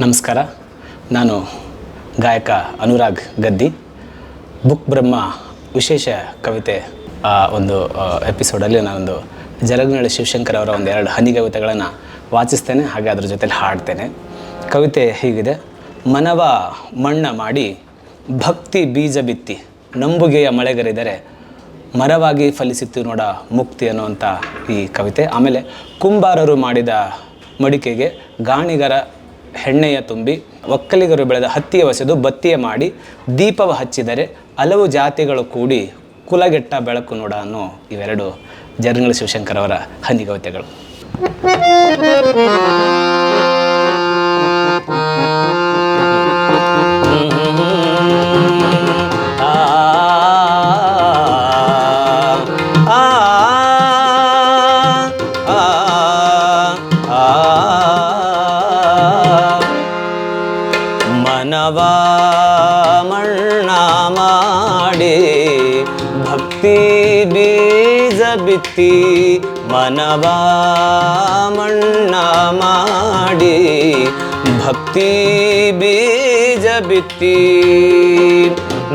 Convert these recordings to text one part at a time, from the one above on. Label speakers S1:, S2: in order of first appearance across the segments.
S1: ನಮಸ್ಕಾರ. ನಾನು ಗಾಯಕ ಅನುರಾಗ್ ಗದ್ದಿ. ಬುಕ್ ಬ್ರಹ್ಮ ವಿಶೇಷ ಕವಿತೆ, ಆ, ಒಂದು ಎಪಿಸೋಡಲ್ಲಿ ನಾನೊಂದು ಜಲಗ್ನಳ್ಳಿ ಶಿವಶಂಕರ್ ಅವರ ಒಂದು ಎರಡು ಹನಿ ಕವಿತೆಗಳನ್ನು ವಾಚಿಸ್ತೇನೆ, ಹಾಗೆ ಅದ್ರ ಜೊತೆಲಿ ಹಾಡ್ತೇನೆ. ಕವಿತೆ ಹೀಗಿದೆ. ಮನವ ಮಣ್ಣ ಮಾಡಿ ಭಕ್ತಿ ಬೀಜ ಬಿತ್ತಿ ನಂಬುಗೆಯ ಮಳೆಗರಿದರೆ ಮರವಾಗಿ ಫಲಿಸಿತ್ತು ನೋಡ ಮುಕ್ತಿ ಅನ್ನುವಂಥ ಈ ಕವಿತೆ. ಆಮೇಲೆ ಕುಂಬಾರರು ಮಾಡಿದ ಮಡಿಕೆಗೆ ಗಾಣಿಗರ ಹೆಣ್ಣೆಯ ತುಂಬಿ ಒಕ್ಕಲಿಗರು ಬೆಳೆದ ಹತ್ತಿಯ ಒಸೆದು ಬತ್ತಿಯ ಮಾಡಿ ದೀಪವ ಹಚ್ಚಿದರೆ ಹಲವು ಜಾತಿಗಳು ಕೂಡಿ ಕುಲಗೆಟ್ಟ ಬೆಳಕು ನೋಡ ಅನ್ನೋ ಇವೆರಡು. ಜರ್ನಲ್ ಶಿವಶಂಕರ್ ಅವರ ಹನಿ ಮನವ ಮಣ್ಣ ಮಾಡಿ ಭಕ್ತಿ ಬೀಜ ಬಿತ್ತಿ ಮನವ ಮಣ್ಣ ಮಾಡಿ ಭಕ್ತಿ ಬೀಜ ಬಿತ್ತಿ.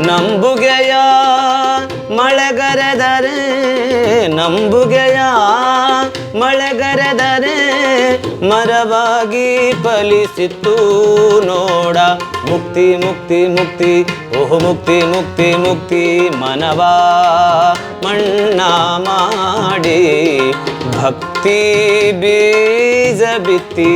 S1: ನಂಬುಗೆಯ ಮಳೆಗರೆದರೆ ನಂಬುಗೆಯ ಮಳೆಗರೆದರೆ ಮರವಾಗಿ ಫಲಿಸಿತ್ತು ನೋಡ. ಮುಕ್ತಿ ಮುಕ್ತಿ ಮುಕ್ತಿ, ಓಹೋ ಮುಕ್ತಿ ಮುಕ್ತಿ ಮುಕ್ತಿ, ಮನವಾ. ಮಣ್ಣ ಮಾಡಿ ಭಕ್ತಿ ಬೀಜ ಬಿತ್ತಿ.